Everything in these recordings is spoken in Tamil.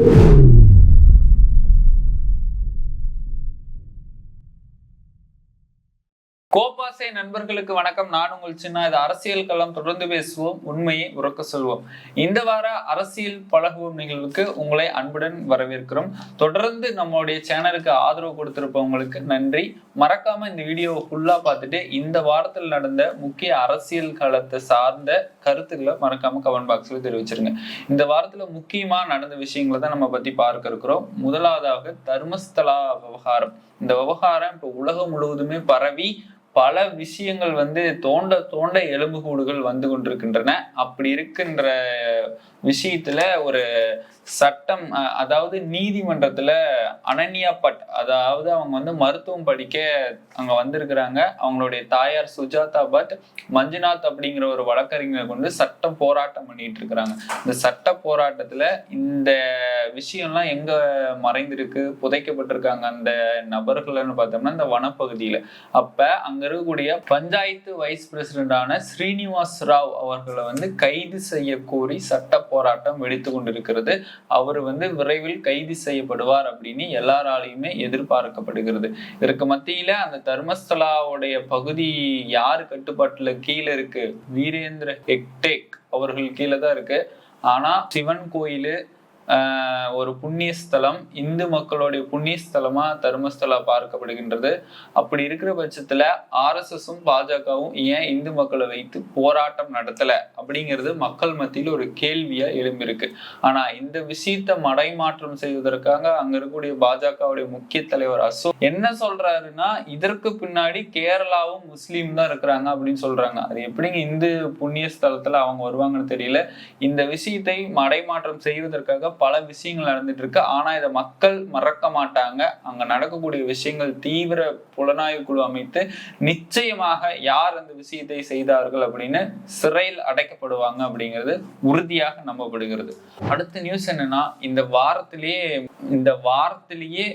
you கோபாசை நண்பர்களுக்கு வணக்கம். நான் உங்கள் சின்ன இது அரசியல் களம் தொடர்ந்து பேசுவோம் உண்மையை உறக்க சொல்வோம். இந்த வார அரசியல் பழகுவோம் நிகழ்வுக்கு உங்களை அன்புடன் வரவேற்கிறோம். தொடர்ந்து நம்மளுடைய சேனலுக்கு ஆதரவு கொடுத்திருப்பவங்களுக்கு நன்றி. மறக்காம இந்த வீடியோவை ஃபுல்லா பார்த்துட்டு இந்த வாரத்தில் நடந்த முக்கிய அரசியல் களத்தை சார்ந்த கருத்துக்களை மறக்காம கமெண்ட் பாக்ஸ்ல தெரிவிச்சிருங்க. இந்த வாரத்துல முக்கியமா நடந்த விஷயங்களை தான் நம்ம பத்தி பார்க்க இருக்கிறோம். முதலாவதாக தர்மஸ்தலா விவகாரம். இந்த விவகாரம் இப்போ உலகம் முழுவதுமே பரவி பல விஷயங்கள் வந்து தோண்ட தோண்ட எலும்புகூடுகள் வந்து கொண்டிருக்கின்றன. அப்படி இருக்கின்ற விஷயத்துல ஒரு சட்டம் அதாவது நீதிமன்றத்துல அனன்யா பட் அதாவது அவங்க வந்து மருத்துவம் படிக்க அங்க வந்திருக்கிறாங்க. அவங்களுடைய தாயார் சுஜாதா பட் மஞ்சுநாத் அப்படிங்கிற ஒரு வழக்கறிஞரை கொண்டு சட்ட போராட்டம் பண்ணிட்டு இருக்கிறாங்க இந்த சட்ட போராட்டத்துல இந்த விஷயம்லாம் எங்க மறைந்திருக்கு புதைக்கப்பட்டிருக்காங்க அந்த நபர்கள்னு பார்த்தோம்னா இந்த வனப்பகுதியில. அப்ப அங்க இருக்கக்கூடிய பஞ்சாயத்து வைஸ் பிரசிடண்டான ஸ்ரீனிவாஸ் ராவ் அவர்களை வந்து கைது செய்ய கோரி சட்ட போராட்டம் வெடித்து கொண்டிருக்கிறது. அவர் வந்து விரைவில் கைது செய்யப்படுவார் அப்படின்னு எல்லாராலையுமே எதிர்பார்க்கப்படுகிறது. இதற்கு மத்தியில அந்த தர்மஸ்தலாவுடைய பகுதி யார் கட்டுப்பாட்டுல கீழே இருக்கு? வீரேந்திர ஹெக்டேக் அவர்கள் கீழே தான் இருக்கு. ஆனா சிவன் கோயிலு ஒரு புண்ணிய ஸ்தலம் இந்து மக்களுடைய புண்ணிய ஸ்தலமா தர்மஸ்தலா பார்க்கப்படுகின்றது. அப்படி இருக்கிற பட்சத்துல ஆர்எஸ்எஸும் பாஜகவும் ஏன் இந்து மக்களை வைத்து போராட்டம் நடத்தல அப்படிங்கிறது மக்கள் மத்தியில் ஒரு கேள்வியா எழும்பியிருக்கு. ஆனா இந்த விஷயத்தை மடைமாற்றம் செய்வதற்காக அங்க இருக்கக்கூடிய பாஜகவுடைய முக்கிய தலைவர் அசோக் என்ன சொல்றாருன்னா இதற்கு பின்னாடி கேரளாவும் முஸ்லீம் தான் இருக்கிறாங்க அப்படின்னு சொல்றாங்க. அது எப்படிங்க இந்து புண்ணிய ஸ்தலத்துல அவங்க வருவாங்கன்னு தெரியல. இந்த விஷயத்தை மடைமாற்றம் செய்வதற்காக பல விஷயங்கள் நடந்துட்டு இருக்கு ஆனா இதை மக்கள் மறக்க மாட்டாங்க. அங்க நடக்கக்கூடிய விஷயங்கள் தீவிர புலனாய்வு குழு அமைத்து நிச்சயமாக யார் அந்த விஷயத்தை செய்தார்கள் அப்படின்னு சிறையில் அடைக்கப்படுவாங்க அப்படிங்கிறது உறுதியாக நம்பப்படுகிறது. அடுத்த நியூஸ் என்னன்னா இந்த வாரத்திலேயே இந்த வாரத்திலேயே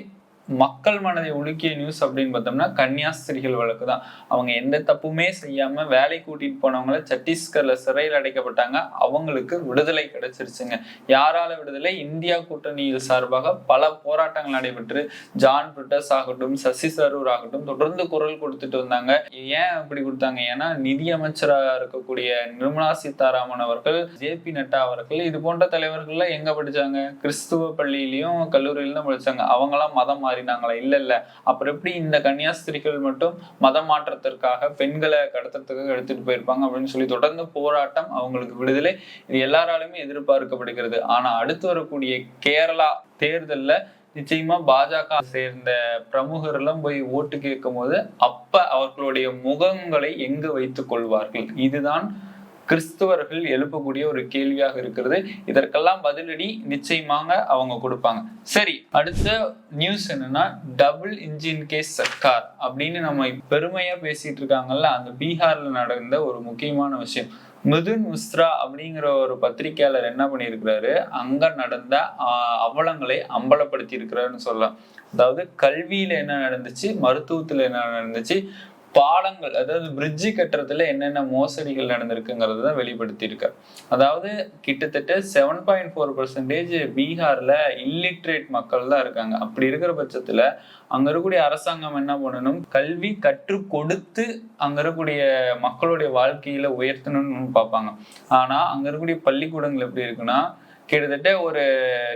மக்கள் மனதை உலுக்கிய நியூஸ் அப்படின்னு பார்த்தோம்னா கன்னியாஸ்திரிகள் வழக்கு தான். அவங்க எந்த தப்புமே செய்யாம வேலை கூட்டிட்டு போனவங்கள சத்தீஸ்கர்ல சிறையில் அடைக்கப்பட்டாங்க. அவங்களுக்கு விடுதலை கிடைச்சிருச்சுங்க. யாரால விடுதலை? இந்தியா கூட்டணியில் சார்பாக பல போராட்டங்கள் நடைபெற்று ஜான் பிரிட்டஸ் ஆகட்டும் சசி தரூர் ஆகட்டும் தொடர்ந்து குரல் கொடுத்துட்டு வந்தாங்க. ஏன் அப்படி கொடுத்தாங்க? ஏன்னா நிதியமைச்சராக இருக்கக்கூடிய நிர்மலா சீதாராமன் அவர்கள் ஜே பி நட்டா அவர்கள் இது போன்ற தலைவர்கள்லாம் எங்க படிச்சாங்க? கிறிஸ்துவ பள்ளியிலையும் கல்லூரியிலும் தான் படிச்சாங்க. அவங்களாம் மதம் மாறினாங்களா இல்ல இல்ல. அப்புறம் எப்படி இந்த கன்னியாஸ்திரிகள் மட்டும் மதம் மாற்றத்திற்காக பெண்களை கடத்துறதுக்காக எடுத்துட்டு போயிருப்பாங்க அப்படின்னு சொல்லி தொடர்ந்து போராட்டம் அவங்களுக்கு விடுதலை. இது எல்லாராலுமே எதிர்பார்க்கப்படுகிறது. ஆனா அடுத்து வரக்கூடிய கேரளா தேர்தல்ல நிச்சயமா பாஜக சேர்ந்த பிரமுகர் எல்லாம் போய் ஓட்டு கேட்கும் போது அப்ப அவர்களுடைய முகங்களை எங்கு வைத்துக் கொள்வார்கள்? இதுதான் கிறிஸ்தவர்கள் எழுப்பக்கூடிய ஒரு கேள்வியாக இருக்கிறது. இதற்கெல்லாம் பதிலடி நிச்சயமாக அவங்க கொடுப்பாங்க. சரி அடுத்த நியூஸ் என்னன்னா டபுள் இன்ஜின் கேஸ் சர்க்கார் அப்படின்னு நம்ம பெருமையா பேசிட்டு இருக்காங்கல்ல அந்த பீகார்ல நடந்த ஒரு முக்கியமான விஷயம். மிதுன் மிஸ்ரா அப்படிங்கிற ஒரு பத்திரிகையாளர் என்ன பண்ணியிருக்கிறாரு? அங்க நடந்த அவலங்களை அம்பலப்படுத்தி இருக்கிறாருன்னு சொல்லலாம். அதாவது கல்வியில என்ன நடந்துச்சு மருத்துவத்துல என்ன நடந்துச்சு பாலங்கள் அதாவது பிரிட்ஜி கட்டுறதுல என்னென்ன மோசடிகள் நடந்திருக்குங்கிறது தான் வெளிப்படுத்தியிருக்கார். அதாவது கிட்டத்தட்ட செவன் பாயிண்ட் ஃபோர் பர்சன்டேஜ் பீகார்ல இல்லிட்ரேட் மக்கள் தான் இருக்காங்க. அப்படி இருக்கிற பட்சத்துல அங்க இருக்கக்கூடிய அரசாங்கம் என்ன பண்ணணும்? கல்வி கற்றுக் கொடுத்து அங்க இருக்கக்கூடிய மக்களுடைய வாழ்க்கையில உயர்த்தணும்னு பார்ப்பாங்க. ஆனா அங்க இருக்கக்கூடிய பள்ளிக்கூடங்கள் எப்படி இருக்குன்னா கிட்டத்தட்ட ஒரு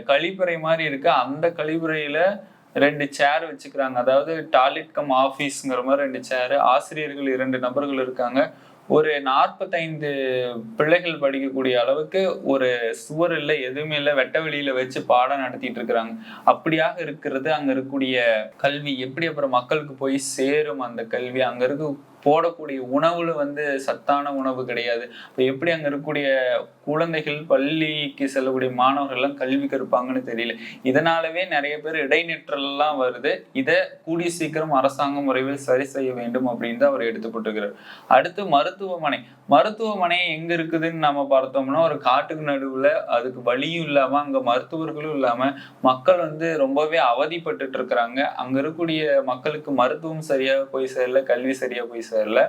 கழிப்பறை மாதிரி இருக்கு. அந்த கழிப்பறையில ரெண்டு சேர் வச்சுக்கிறாங்க. அதாவது டாய்லெட் கம் ஆஃபீஸ்ங்கிற மாதிரி ரெண்டு சேர் ஆசிரியர்கள் இரண்டு நபர்கள் இருக்காங்க. ஒரு நாற்பத்தைந்து பிள்ளைகள் படிக்கக்கூடிய அளவுக்கு ஒரு சுவர் இல்லை எதுவுமே இல்லை வெட்ட வெளியில வச்சு பாடம் நடத்திட்டு இருக்கிறாங்க. அப்படியாக இருக்கிறது அங்க இருக்கக்கூடிய கல்வி. எப்படி அப்புறம் மக்களுக்கு போய் சேரும் அந்த கல்வி? அங்க இருக்க போடக்கூடிய உணவுல வந்து சத்தான உணவு கிடையாது. இப்போ எப்படி அங்க இருக்கக்கூடிய குழந்தைகள் பள்ளிக்கு செல்லக்கூடிய மாணவர்கள் எல்லாம் கல்வி கற்பாங்கன்னு தெரியல. இதனாலவே நிறைய பேர் இடைநிற்றல்லெல்லாம் வருது. இதை கூடிய சீக்கிரம் அரசாங்கம் முறையில் சரி செய்ய வேண்டும் அப்படின்னு தான் அவர் எடுத்துப்பட்டிருக்கிறார். அடுத்து மருத்துவமனை. மருத்துவமனை எங்க இருக்குதுன்னு நம்ம பார்த்தோம்னா ஒரு காட்டுக்கு நடுவுல அதுக்கு வழியும் இல்லாம அங்க மருத்துவர்களும் இல்லாம மக்கள் வந்து ரொம்பவே அவதிப்பட்டுட்டு இருக்கிறாங்க. அங்க இருக்கக்கூடிய மக்களுக்கு மருத்துவம் சரியாக போய் சேரல கல்வி சரியா போய் சார்ல.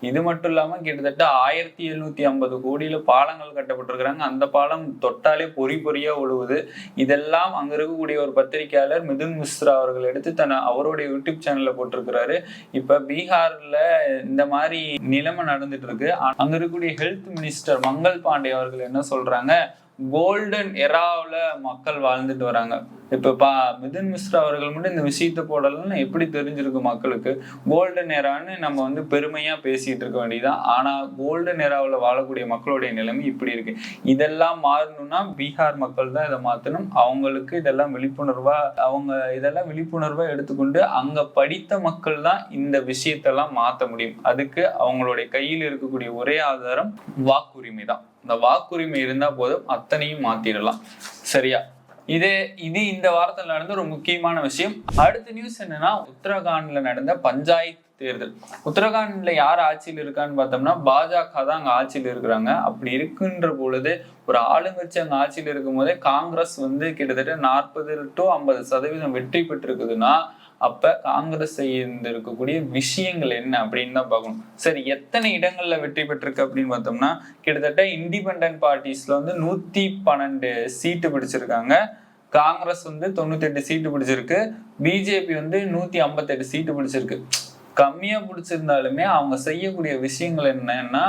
இது மட்டும் இல்லாம கிட்டத்தட்ட ஆயிரத்தி எழுநூத்தி ஐம்பது கோடியில பாலங்கள் கட்டப்பட்டிருக்கிறாங்க. அந்த பாலம் தொட்டாலே பொறி பொறியா உழுவுது. இதெல்லாம் அங்க இருக்கக்கூடிய ஒரு பத்திரிகையாளர் மிதுன் மிஸ்ரா அவர்கள் எடுத்து தன் அவருடைய யூடியூப் சேனல்ல போட்டிருக்கிறாரு. இப்ப பீகார்ல இந்த மாதிரி நிலைமை நடந்துட்டு இருக்கு. அங்க இருக்கக்கூடிய ஹெல்த் மினிஸ்டர் மங்கள் பாண்டே அவர்கள் என்ன சொல்றாங்க? கோல்டன் எராவில் மக்கள் வாழ்ந்துட்டு வராங்க. இப்போ பா மிதன் மிஸ்ரா அவர்கள் மட்டும் இந்த விஷயத்தை போடலன்னு எப்படி தெரிஞ்சிருக்கு மக்களுக்கு? கோல்டன் எரான்னு நம்ம வந்து பெருமையாக பேசிகிட்டு இருக்க வேண்டியதுதான். ஆனால் கோல்டன் எராவில் வாழக்கூடிய மக்களுடைய நிலைமை இப்படி இருக்கு. இதெல்லாம் மாறணும்னா பீகார் மக்கள் தான் இதை மாற்றணும் அவங்களுக்கு இதெல்லாம் விழிப்புணர்வாக அவங்க இதெல்லாம் விழிப்புணர்வாக எடுத்துக்கொண்டு அங்கே படித்த மக்கள் தான் இந்த விஷயத்தெல்லாம் மாற்ற முடியும். அதுக்கு அவங்களுடைய கையில் இருக்கக்கூடிய ஒரே ஆதாரம் வாக்குரிமை தான். இந்த வாக்குரிமை இருந்தா போதும் அத்தனையும் மாத்திடலாம். சரியா? இது இது இந்த வாரத்தில் நடந்த ஒரு முக்கியமான விஷயம். அடுத்த நியூஸ் என்னன்னா உத்தரகாண்ட்ல நடந்த பஞ்சாயத்து தேர்தல். உத்தரகாண்ட்ல யார் ஆட்சியில் இருக்கான்னு பார்த்தோம்னா பாஜக தான் அங்கே ஆட்சியில் இருக்கிறாங்க. அப்படி இருக்குன்ற பொழுது ஒரு ஆளுங்கட்சி அங்கே ஆட்சியில் இருக்கும் போதே காங்கிரஸ் வந்து கிட்டத்தட்ட நாற்பது டு ஐம்பது சதவீதம் வெற்றி பெற்றிருக்குதுன்னா அப்ப காங்கிரஸ் இருந்திருக்கக்கூடிய விஷயங்கள் என்ன அப்படின்னு தான் பார்க்கணும். சரி எத்தனை இடங்கள்ல வெற்றி பெற்றிருக்கு அப்படின்னு பார்த்தோம்னா கிட்டத்தட்ட இண்டிபெண்ட் பார்ட்டிஸ்ல வந்து நூத்தி பன்னெண்டு சீட்டு பிடிச்சிருக்காங்க. காங்கிரஸ் வந்து தொண்ணூத்தி எட்டு சீட்டு பிடிச்சிருக்கு பிஜேபி வந்து நூத்தி ஐம்பத்தெட்டு சீட்டு பிடிச்சிருக்கு. கம்மியாக பிடிச்சிருந்தாலுமே அவங்க செய்யக்கூடிய விஷயங்கள் என்னன்னா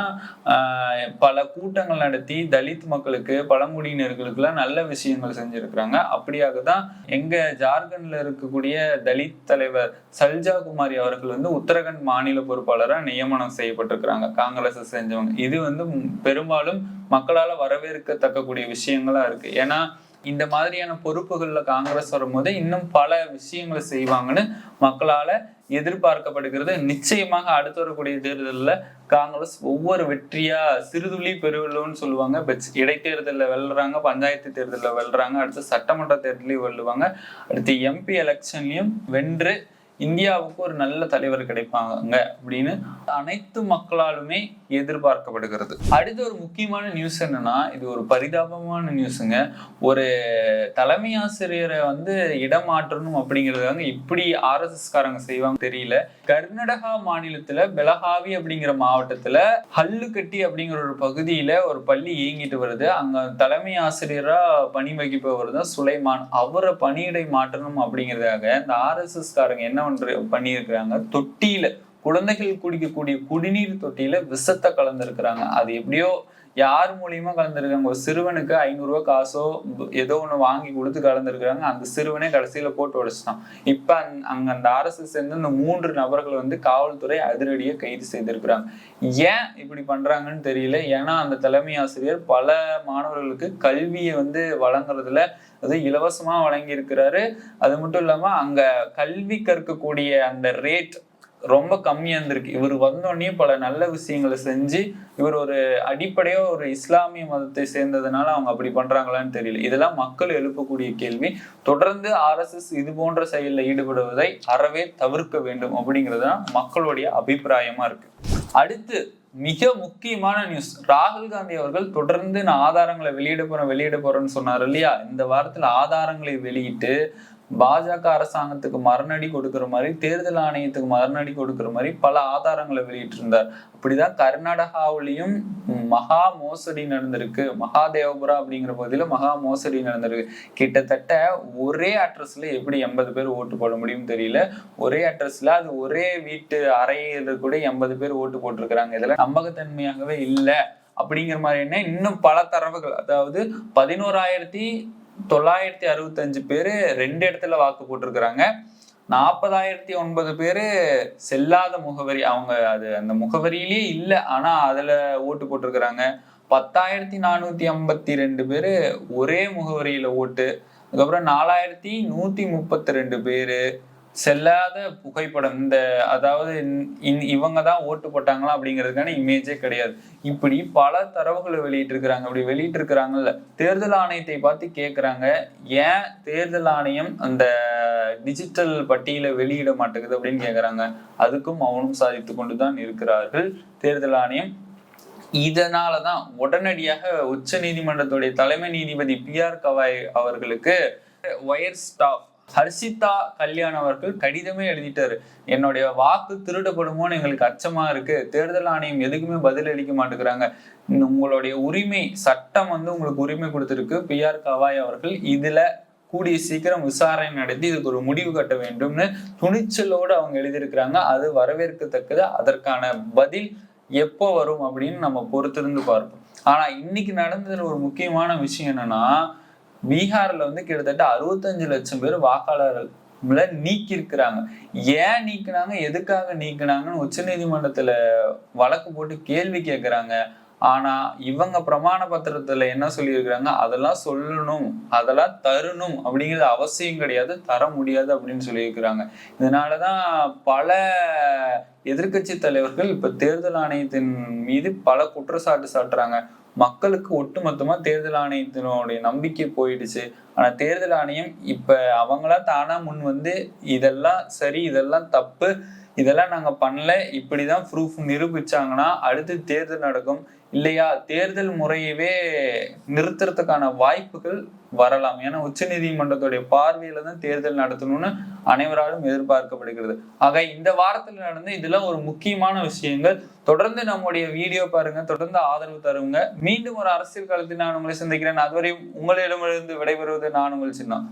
பல கூட்டங்கள் நடத்தி தலித் மக்களுக்கு பழங்குடியினர்களுக்குலாம் நல்ல விஷயங்கள் செஞ்சுருக்குறாங்க. அப்படியாக தான் எங்கள் ஜார்க்கண்டில் இருக்கக்கூடிய தலித் தலைவர் சல்ஜா குமாரி அவர்கள் வந்து உத்தரகண்ட் மாநில பொறுப்பாளராக நியமனம் செய்யப்பட்டிருக்கிறாங்க. காங்கிரஸ் செஞ்சவங்க இது வந்து பெரும்பாலும் மக்களால் வரவேற்கத்தக்கக்கூடிய விஷயங்களா இருக்கு. ஏன்னா இந்த மாதிரியான பொறுப்புகளில் காங்கிரஸ் வரும்போது இன்னும் பல விஷயங்களை செய்வாங்கன்னு மக்களால் எதிர்பார்க்கப்படுகிறது. நிச்சயமாக அடுத்து வரக்கூடிய தேர்தலில் காங்கிரஸ் ஒவ்வொரு வெற்றியா சிறுதுளி பெருவெல்லுன்னு சொல்லுவாங்க. இடைத்தேர்தலில் வெல்றாங்க பஞ்சாயத்து தேர்தலில் வெல்றாங்க அடுத்து சட்டமன்ற தேர்தலையும் வெல்லுவாங்க. அடுத்து எம்பி எலெக்ஷன்லையும் வென்று இந்தியாவுக்கு ஒரு நல்ல தலைவர் கிடைப்பாங்க அப்படின்னு அனைத்து மக்களாலுமே எதிர்பார்க்கப்படுகிறது. அடுத்த ஒரு முக்கியமான நியூஸ் என்னன்னா இது ஒரு பரிதாபமான நியூஸுங்க ஒரு தலைமை ஆசிரியரை வந்து இடமாற்றணும் அப்படிங்கறதாங்க இப்படி ஆர்எஸ்எஸ்காரங்க செய்வாங்க தெரியல. கர்நாடகா மாநிலத்துல பெலகாவி அப்படிங்கிற மாவட்டத்துல ஹல்லுக்கட்டி அப்படிங்கிற ஒரு பகுதியில ஒரு பள்ளி இயங்கிட்டு வருது. அங்க தலைமை ஆசிரியரா பணி வகிப்பவர் தான் சுலைமான். அவரை பணியிடை மாற்றணும் அப்படிங்கிறதாக இந்த ஆர்எஸ்எஸ்காரங்க என்ன ஒன்று பண்ணியிருக்கிறாங்க. தொட்டியில குழந்தைகள் குடிக்கக்கூடிய குடிநீர் தொட்டியில விஷத்தை கலந்துருக்கிறாங்க. அது எப்படியோ யார் மூலியமா கலந்துருக்காங்க? ஒரு சிறுவனுக்கு ஐநூறுரூவா காசோ ஏதோ ஒன்று வாங்கி கொடுத்து கலந்துருக்காங்க அந்த சிறுவனே கடைசியில் போட்டு உடைச்சிட்டான் அந் அங்கே அந்த அரசு சேர்ந்து இந்த மூன்று நபர்கள் வந்து காவல்துறை அதிரடியை கைது செய்திருக்கிறாங்க. ஏன் இப்படி பண்ணுறாங்கன்னு தெரியல. ஏன்னா அந்த தலைமை ஆசிரியர் பல மாணவர்களுக்கு கல்வியை வந்து வழங்குறதுல அது இலவசமாக வழங்கியிருக்கிறாரு. அது மட்டும் இல்லாமல் அங்கே கல்வி கற்கக்கூடிய அந்த ரேட் ரொம்ப கம்மியா இருந்திருக்கு. இவர் வந்தோடனே பல நல்ல விஷயங்களை செஞ்சு இவர் ஒரு அடிப்படையோ ஒரு இஸ்லாமிய மதத்தை சேர்ந்ததுனால அவங்க அப்படி பண்றாங்களான்னு தெரியல. இதெல்லாம் மக்கள் எழுப்பக்கூடிய கேள்வி. தொடர்ந்து ஆர்எஸ்எஸ் இது போன்ற செயலில் ஈடுபடுவதை அறவே தவிர்க்க வேண்டும் அப்படிங்கிறது மக்களுடைய அபிப்பிராயமா இருக்கு. அடுத்து மிக முக்கியமான நியூஸ் ராகுல் காந்தி அவர்கள் தொடர்ந்து நான் ஆதாரங்களை வெளியிட போறேன் வெளியிட போறேன்னு சொன்னார் இல்லையா? இந்த வாரத்துல ஆதாரங்களை வெளியிட்டு பாஜக அரசாங்கத்துக்கு மரணடி கொடுக்கிற மாதிரி தேர்தல் ஆணையத்துக்கு மரணடி கொடுக்கிற மாதிரி பல ஆதாரங்களை வெளியிட்டிருந்தார். அப்படிதான் கர்நாடகாவிலையும் மகா மோசடி நடந்திருக்கு. மகாதேவபுரா அப்படிங்கிற பகுதியில மகா மோசடி நடந்திருக்கு. கிட்டத்தட்ட ஒரே அட்ரஸ்ல எப்படி எண்பது பேர் ஓட்டு போட முடியும் தெரியல. ஒரே அட்ரஸ்ல அது ஒரே வீட்டு அறையில கூட எண்பது பேர் ஓட்டு போட்டிருக்கிறாங்க. இதுல நம்பகத்தன்மையாகவே இல்லை. அப்படிங்கிற மாதிரி என்ன இன்னும் பல தரவுகள். அதாவது பதினோராயிரத்தி தொள்ளாயிரத்தி அறுபத்தஞ்சு பேர் ரெண்டு இடத்துல வாக்கு போட்டிருக்கிறாங்க. நாற்பதாயிரத்தி ஒன்பது பேர் செல்லாத முகவரி அவங்க அது அந்த முகவரியிலேயே இல்லை ஆனால் அதில் ஓட்டு போட்டிருக்கிறாங்க. பத்தாயிரத்தி நானூற்றி ஐம்பத்தி ரெண்டு பேர் ஒரே முகவரியில் ஓட்டு. அதுக்கப்புறம் நாலாயிரத்தி நூற்றி முப்பத்தி ரெண்டு பேர் செல்லாத புகைப்படம் இந்த அதாவது இவங்க தான் ஓட்டு போட்டாங்களா அப்படிங்கிறதுக்கான இமேஜே கிடையாது. இப்படி பல தரவுகளை வெளியிட்டு இருக்கிறாங்க அப்படி வெளியிட்டு இருக்கிறாங்கல்ல தேர்தல் ஆணையத்தை பார்த்து கேட்குறாங்க ஏன் தேர்தல் ஆணையம் அந்த டிஜிட்டல் பட்டியலை வெளியிட மாட்டேங்குது அப்படின்னு கேட்குறாங்க அதுக்கும் மௌனம் சாதித்து கொண்டு தான் இருக்கிறார்கள் தேர்தல் ஆணையம். இதனாலதான் உடனடியாக உச்ச நீதிமன்றத்துடைய தலைமை நீதிபதி பி ஆர் கவாய் அவர்களுக்கு ஒயர் ஸ்டாஃப் ஹர்ஷிதா கல்யாண் அவர்கள் கடிதமே எழுதிட்டாரு. என்னுடைய வாக்கு திருடப்படுமோன்னு எங்களுக்கு அச்சமா இருக்கு. தேர்தல் ஆணையம் எதுக்குமே பதில் அளிக்க மாட்டேங்கிறாங்க. உங்களுடைய உரிமை சட்டம் வந்து உங்களுக்கு உரிமை கொடுத்துருக்கு. பி ஆர் கவாய் அவர்கள் இதுல கூடிய சீக்கிரம் விசாரணை நடத்தி இதுக்கு ஒரு முடிவு கட்ட வேண்டும்னு துணிச்சலோடு அவங்க எழுதியிருக்கிறாங்க. அது வரவேற்கத்தக்கது. அதற்கான பதில் எப்போ வரும் அப்படின்னு நம்ம பொறுத்திருந்து பார்ப்போம். ஆனா இன்னைக்கு நடந்ததுல ஒரு முக்கியமான விஷயம் என்னன்னா பீகார்ல வந்து கிட்டத்தட்ட அறுபத்தஞ்சு லட்சம் பேர் வாக்காளர்கள் நீக்கி இருக்கிறாங்க ஏன் நீக்கினாங்க? எதுக்காக நீக்கினாங்கன்னு உச்சநீதிமன்றத்துல வழக்கு போட்டு கேள்வி கேட்கிறாங்க ஆனா இவங்க பிரமாண பத்திரத்துல என்ன சொல்லியிருக்கிறாங்க? அதெல்லாம் சொல்லணும் அதெல்லாம் தரணும் அப்படிங்கிறது அவசியம் கிடையாது தர முடியாது அப்படின்னு சொல்லியிருக்கிறாங்க. இதனாலதான் பல எதிர்க்கட்சி தலைவர்கள் இப்ப தேர்தல் ஆணையத்தின் மீது பல குற்றச்சாட்டு சாட்டுறாங்க. மக்களுக்கு ஒட்டுமொத்தமா தேர்தல் ஆணையத்தினுடைய நம்பிக்கை போயிடுச்சு. ஆனா தேர்தல் ஆணையம் இப்ப அவங்களா தானா முன் வந்து இதெல்லாம் சரி இதெல்லாம் தப்பு இதெல்லாம் நாங்க பண்ணல இப்படிதான் ப்ரூஃப் நிரூபிச்சாங்கன்னா அடுத்து தேர்தல் நடக்கும். இல்லையா? தேர்தல் முறையவே நிறுத்துறதுக்கான வாய்ப்புகள் வரலாம். ஏன்னா உச்ச நீதிமன்றத்துடைய பார்வையில தான் தேர்தல் நடத்தணும்னு அனைவராலும் எதிர்பார்க்கப்படுகிறது. ஆக இந்த வாரத்தில் நடந்த இதெல்லாம் ஒரு முக்கியமான விஷயங்கள். தொடர்ந்து நம்முடைய வீடியோ பாருங்க தொடர்ந்து ஆதரவு தருங்க. மீண்டும் ஒரு அரசியல் காலத்தில் நான் உங்களை சந்திக்கிறேன். அதுவரை உங்களிடமிருந்து விடைபெறுவது நான் உங்கள் சின்ன